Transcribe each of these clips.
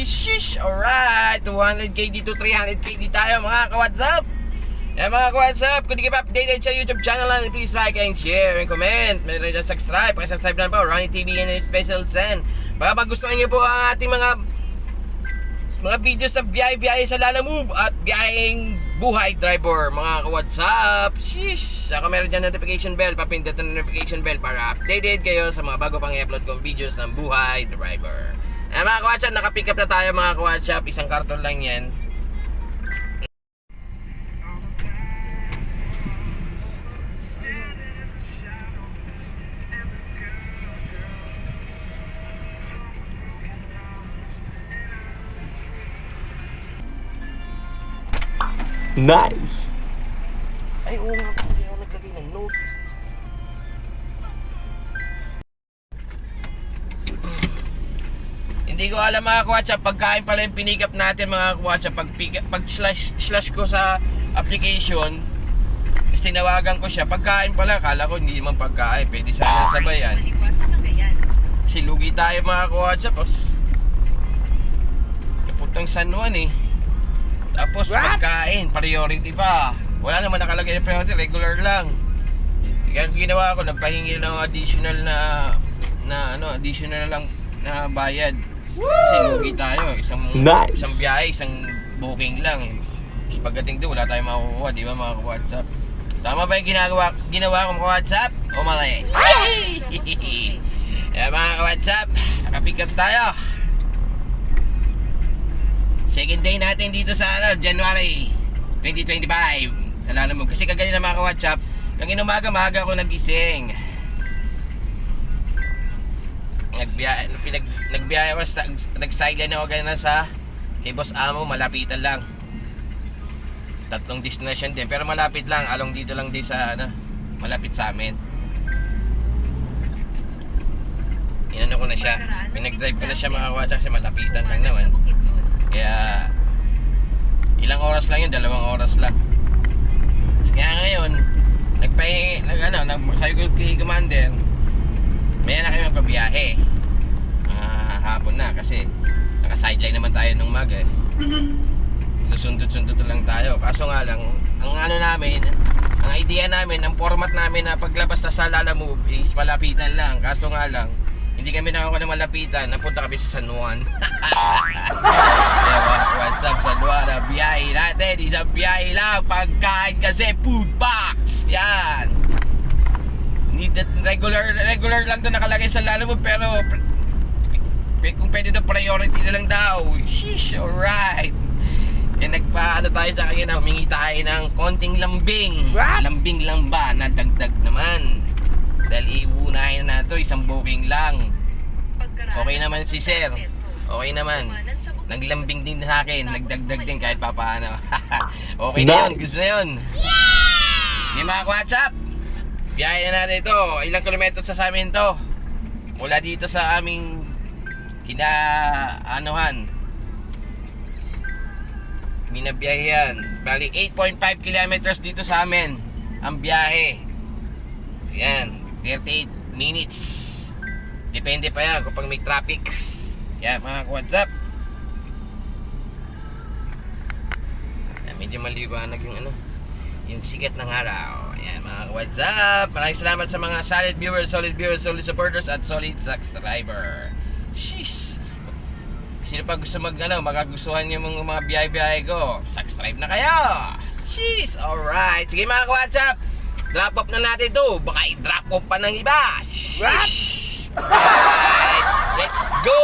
Shish, alright. 200k dito, 300k dito tayo mga what's up? Yan mga what's up? Kung di ka pa updated sa YouTube channel natin, please like and share and comment. Meron dyan subscribe. Pakisubscribe na po. Ronnie TV and Special Send. Baka magustuhan niyo po ang ating mga mga videos sa biyahe-biyahe sa Lalamove at biyaheng buhay driver mga ka-whatsapp sheesh saka meron dyan notification bell papindot ang notification bell para updated kayo sa mga bago pang i-upload kong videos ng buhay driver eh mga ka-whatsapp nakapick up na tayo mga ka-whatsapp isang karton lang yan. Nice. ay oo nga Hindi ko alam mga kwatsa, pagkain pala yung pinick up natin mga kwatsa, pag, pag slash, slash ko sa application, tapos tinawagan ko siya, pagkain pala, kala ko hindi naman pagkain, pwede sana sabayan. Kasi lugi tayo mga kwatsa, tapos kaputang San Juan eh. Tapos pagkain, priority pa. Wala naman nakalagay na priority, regular lang. Kaya ang ginawa ko, nagpahingi ng additional na na ano, additional lang na bayad. Kasi lugi tayo, isang Nice. isang biyahe, isang booking lang. eh. Tapos pagdating doon, wala tayong makukuha, di ba mga ka-WhatsApp? Tama ba yung ginagawa, ginawa ko mga ka-WhatsApp? O mali? Kaya mga ka-WhatsApp, nakapick up tayo. Second day natin dito sa ano, January 2025. Talala mo. Kasi kagaya ng mga ka-WhatsApp, yung inumaga-maga ako nagising. Nagbiyahe, pinag, nagbiyahe ako, sa, nag-silent ako ganyan sa kay Boss Amo, malapitan lang. Tatlong destination din, pero malapit lang, along dito lang din sa, ano, malapit sa amin. Inano ko na siya, pinag-drive ko na siya mga kawasak kasi malapitan lang naman. Kaya ilang oras lang yun, dalawang oras lang. Kaya ngayon, nagpahingi, nag ano, nag, sabi ko kay Commander, may na kami magpabiyahe. Hapon na kasi naka-sideline naman tayo nung mag eh. Susundot-sundot lang tayo. Kaso nga lang, ang ano namin, ang idea namin, ang format namin na paglabas na sa Lala Move is malapitan lang. Kaso nga lang, hindi kami nakakuha ng malapitan, napunta kami sa San Juan. Diba? What's up San Juan? Ang biyahe natin, isang biyahe lang. Pagkain kasi, food box. Yan. Need that regular, regular lang to nakalagay sa Lala Move, pero kung pwede daw priority na lang daw. Sheesh, alright. Kaya nagpa, ano tayo sa kanya na humingi tayo ng konting lambing. Lambing lang ba? Nadagdag naman. Dahil iunahin na to, isang booking lang. Okay naman si sir. Okay naman. Naglambing din sa akin, nagdagdag din kahit papaano. okay na yun, gusto na yun. Yeah! Di mga WhatsApp, biyahe na natin ito. Ilang kilometro sa amin to? Mula dito sa aming kina anuhan. Binabiyahe. Bali 8.5 kilometers dito sa amin ang biyahe. Yan, 38 minutes. Depende pa yan kapag may traffic. Yan mga WhatsApp. Yan, medyo maliwanag yung ano yung sigat ng araw. Yan mga WhatsApp. Maraming salamat sa mga solid viewers, solid viewers, solid supporters at solid subscriber. Sheesh. Sino pa gusto mag ano, magagustuhan yung mga, mga biyahe-biyahe ko, subscribe na kayo. Sheesh, alright. Sige mga WhatsApp, drop off na natin to. Baka i-drop off pa ng iba. Sheesh. Alright, let's go!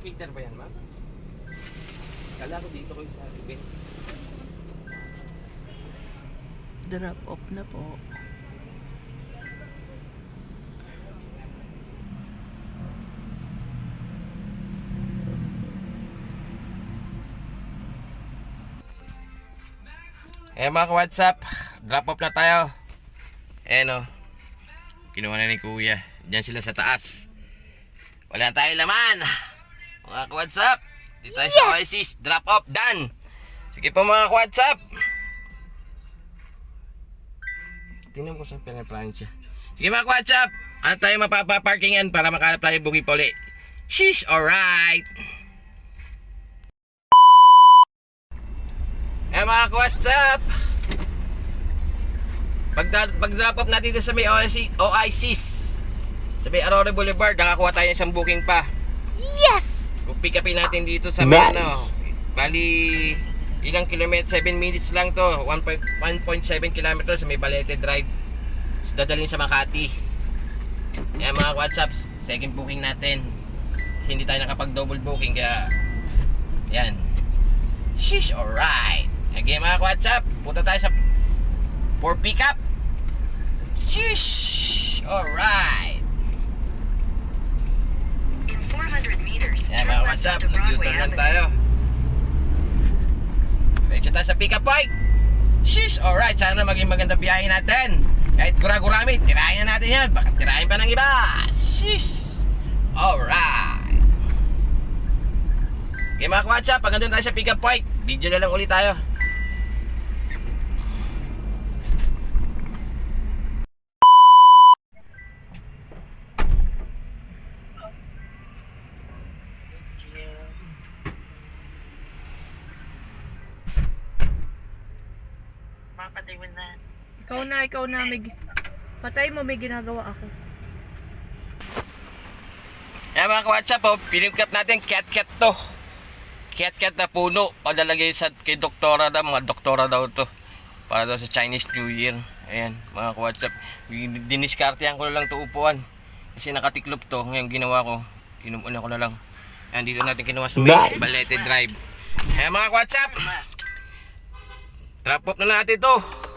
Victor ba yan, ma'am? Kala ko dito ko sa event. Drop off na po. Eh mga ka-WhatsApp, drop off na tayo. Eh no, kinuha na ni Kuya. Diyan sila sa taas. Wala na tayo laman. Mga ka-WhatsApp, dito tayo sa Oasis. Drop off, done. Sige po mga ka-WhatsApp. Tingnan ko sa pinaplansya. Sige mga ka-WhatsApp, ano tayo mapapaparkingan para makalap tayo bugi pa uli. Sheesh, alright. Eh mga ka-WhatsApp, pag, pag drop off natin dito sa may OIC, OICs, sa may Aurora Boulevard, nakakuha tayo ng isang booking pa. Pick upin natin dito sa Nice. ano, bali ilang kilometro, 7 minutes lang to, 1.7 kilometers sa may Balete Drive. Dadalhin sa Makati. Yan mga WhatsApps, second booking natin. Kasi hindi tayo nakapag double booking kaya yan. Sheesh, alright. Okay mga WhatsApp, punta tayo sa for pick up. Sheesh, alright. Meters, turn mga onto Broadway nag-U-turn lang tayo. Diretso tayo sa pick-up point. Sheesh, alright, sana maging maganda biyahe natin. Kahit gura-gurami, tirahin na natin yan. Baka tirahin pa ng iba. Sheesh, alright. Okay mga WhatsApp, pag nandun tayo sa pick-up point, video na lang ulit tayo. Ikaw na, ikaw na. May, patay mo, may ginagawa ako. Yan mga ka-WhatsApp, oh, pinipkap natin cat-cat to. Cat-cat na puno. Padalagay sa kay doktora daw, mga doktora daw to. Para daw sa Chinese New Year. Ayan, mga ka-WhatsApp. Diniskartehan ko na lang to upuan. Kasi nakatiklop to. Ngayon ginawa ko, inumuna ko na lang. Ayan, dito natin kinuha sa may. Balete Drive. Ayan mga ka-WhatsApp. Drop off na natin to.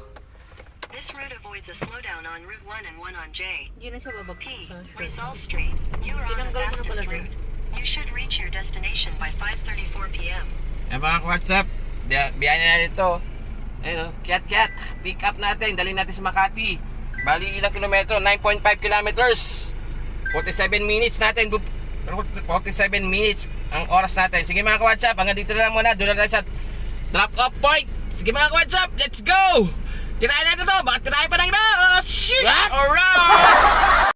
This route avoids a slowdown on Route 1 and 1 on J. Hindi na siya babag. P. Rizal Street. You are on the Tinanggal ko na fastest pala route. You should reach your destination by 5.34 p.m. Ayan mga ka-WhatsApp. Biya- Biyahe na natin to. Ayun o, Kiat Kiat. Pick up natin. Dalhin natin sa Makati. Bali ilang kilometro? 9.5 kilometers. 47 minutes natin. Bu- 47 minutes ang oras natin. Sige mga ka-WhatsApp. Hanggang dito na lang muna. Doon na tayo sa drop off point. Sige mga ka-WhatsApp. Let's go! Tirahin natin to. Baka tirahin pa ng iba. Oh, shit! Alright!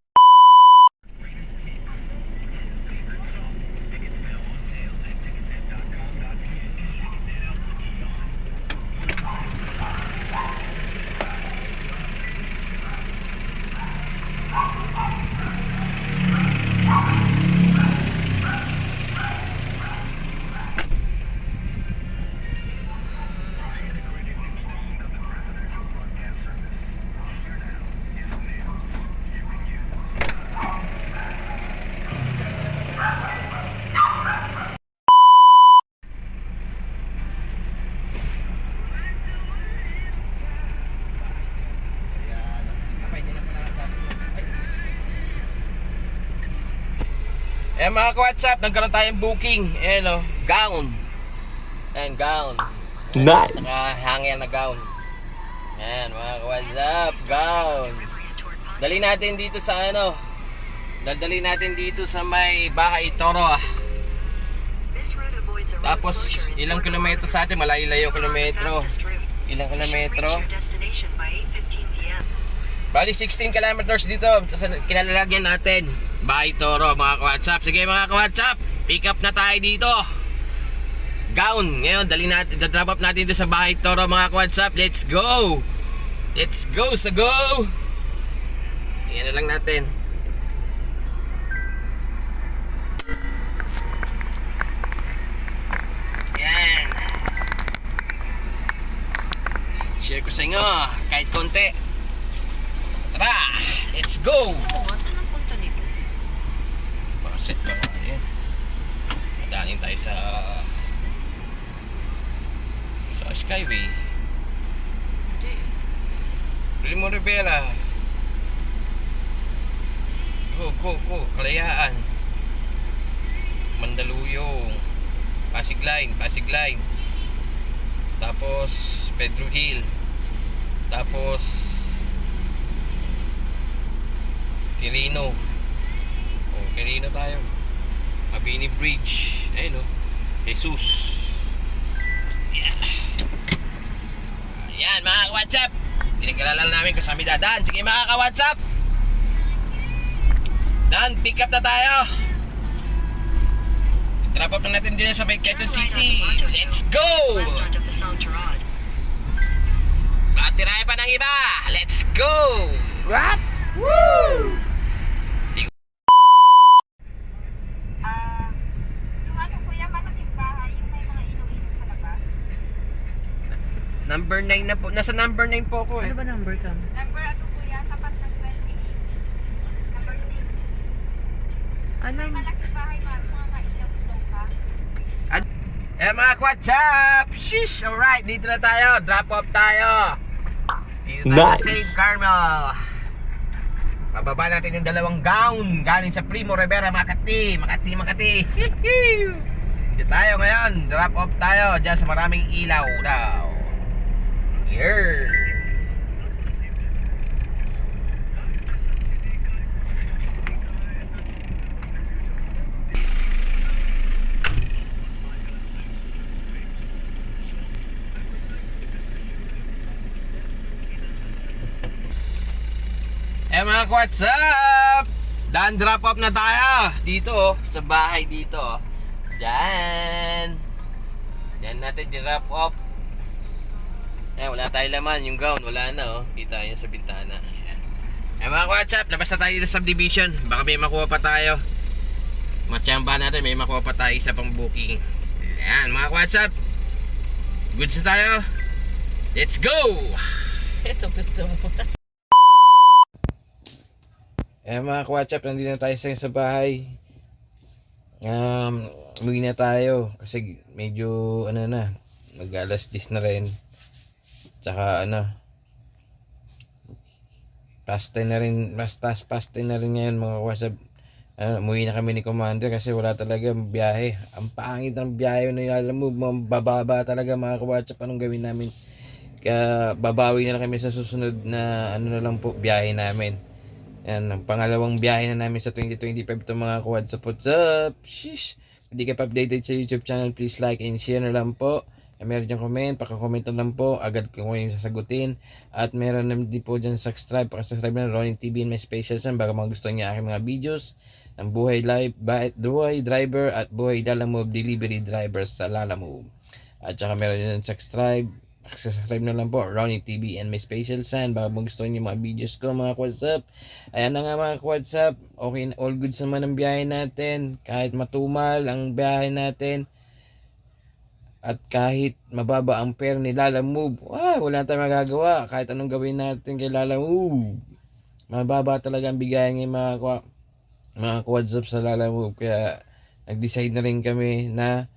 Eh mga ka-WhatsApp, nagkaroon tayong booking. Ayan o, gown. Ayan, gown. Nice. Nakahangyan na gown. Ayan, mga ka-WhatsApp, gown. Dali natin dito sa ano, daldali natin dito sa may bahay Toro ah. Tapos, ilang kilometro sa atin, malayo-layo kilometro. Ilang kilometro? reach your destination by 8.15 p.m. Bali 16 kilometers dito kinalalagyan natin. Bahay Toro mga ka-WhatsApp. Sige mga ka-WhatsApp, pick up na tayo dito. Gown. Ngayon, dali natin, drop up natin dito sa Bahay Toro mga ka-WhatsApp. Let's go! Let's go sa go! Yan na lang natin. Yan. Share ko sa inyo kahit konti. Tara, let's go! set pa mga yan madaanin tayo sa sa skyway. Hindi. Limo Rivera. Go go go. Kalayaan. Mandaluyong. Pasig Line Pasig Line. Tapos Pedro Hill. Tapos Quirino. Quirino tayo. Abini Bridge. Ayun oh. Jesus. Yeah. Ayan mga WhatsApp. Pinagkalala namin kung saan kami dadaan. Sige mga ka-WhatsApp. Dan, pick up na tayo. Drop up na natin din sa may Quezon City. Let's go! Matirahe pa ng iba. Let's go! What? Woo! Ah, yung ano kuya, malaking bahay, yung may mga ilong-ilong sa labas. Number 9 na po. Nasa number 9 po ako eh. Ano ba number ka? Number ano kuya, tapat ng 28. Number 6. Ano? May malaking bahay, ma mga ilong-ilong ka. Eh mga WhatsApp! Shish! Alright, dito na tayo. Drop off tayo. Dito tayo sa Nice. St. Carmel. Bababa natin yung dalawang gown galing sa Primo Rivera, Makati. Makati, Makati. Dito tayo ngayon. Drop off tayo dyan sa maraming ilaw daw. Here. Eh what's up? Dan drop off na tayo dito oh, sa bahay dito. oh. Diyan. Diyan natin drop off. Eh wala tayo laman yung gown, wala na oh. Kita yun sa bintana. Ayan. Eh mga what's up? Labas na tayo sa subdivision. Baka may makuha pa tayo. Matsamba natin, may makuha pa tayo isa pang booking. Ayan mga what's up? Goods na tayo. Let's go! Ito gusto mo. Eh mga ka-WhatsApp, nandito na tayo sa, sa bahay. Um, umuwi na tayo kasi medyo ano na, mag alas 10 na rin. Tsaka ano, past 10 na rin, past, past, past 10 na rin ngayon mga ka-WhatsApp. Ano, umuwi na kami ni Commander kasi wala talaga biyahe. Ang pangit ng biyahe na alam mo, bababa talaga mga ka-WhatsApp. Anong gawin namin? Kaya babawi na lang kami sa susunod na ano na lang po biyahe namin. Yan, ang pangalawang biyahe na namin sa 2025 to mga kuwad sa what's up. Sheesh. Hindi ka pa updated sa YouTube channel, please like and share na lang po. Eh, meron dyan comment, paka-comment na lang po. Agad ko yung sasagutin. At meron naman din po dyan subscribe. Paka-subscribe na Ronnie TV and my special son. Baka mga gusto niya aking mga videos ng buhay live, buhay driver at buhay Lalamove delivery driver sa Lalamove. At saka meron din subscribe subscribe na lang po Ronnie TV and my special son baka mo gusto niyo mga videos ko mga WhatsApp ayan na nga mga WhatsApp okay all good naman ang biyahe natin kahit matumal ang biyahe natin at kahit mababa ang fare ni Lala Move ah, wala tayong magagawa kahit anong gawin natin kay Lala Move mababa talaga ang bigayan ng mga kwa, mga WhatsApp sa Lala Move kaya nag-decide na rin kami na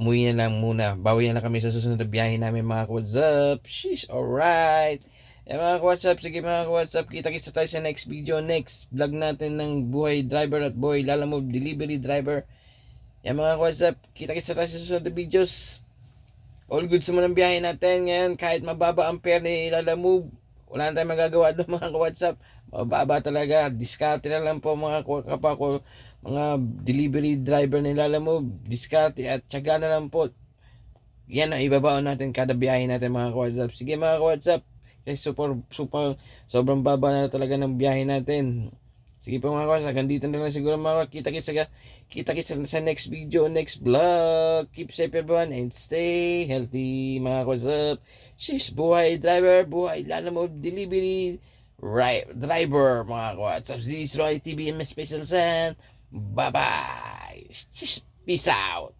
umuwi na lang muna. Bawi na lang kami sa susunod na biyahe namin mga WhatsApp. Sheesh, alright. Eh mga WhatsApp, sige mga WhatsApp, kita-kita tayo sa next video, next vlog natin ng buhay driver at buhay lalamove delivery driver. Yan mga WhatsApp, kita-kita tayo sa susunod na videos. All good sa mga biyahe natin ngayon, kahit mababa ang fare ni lalamove, wala na tayong magagawa doon mga WhatsApp. Mababa talaga, diskarte na lang po mga kapako, mga delivery driver ni Lalamove, diskarte at tsaga na lang po. Yan ang ibabaon natin kada biyahe natin mga ka-WhatsApp. Sige mga ka-WhatsApp, kasi super, super, sobrang baba na talaga ng biyahe natin. Sige po mga ka-WhatsApp, hanggang dito na lang siguro mga kita-kita sa, kita-kita sa next video, next vlog. Keep safe everyone and stay healthy mga ka-WhatsApp. She's buhay driver, buhay Lalamove delivery right, driver mga ka-WhatsApp. This is Roy TV and my special son. Bye-bye. Peace out.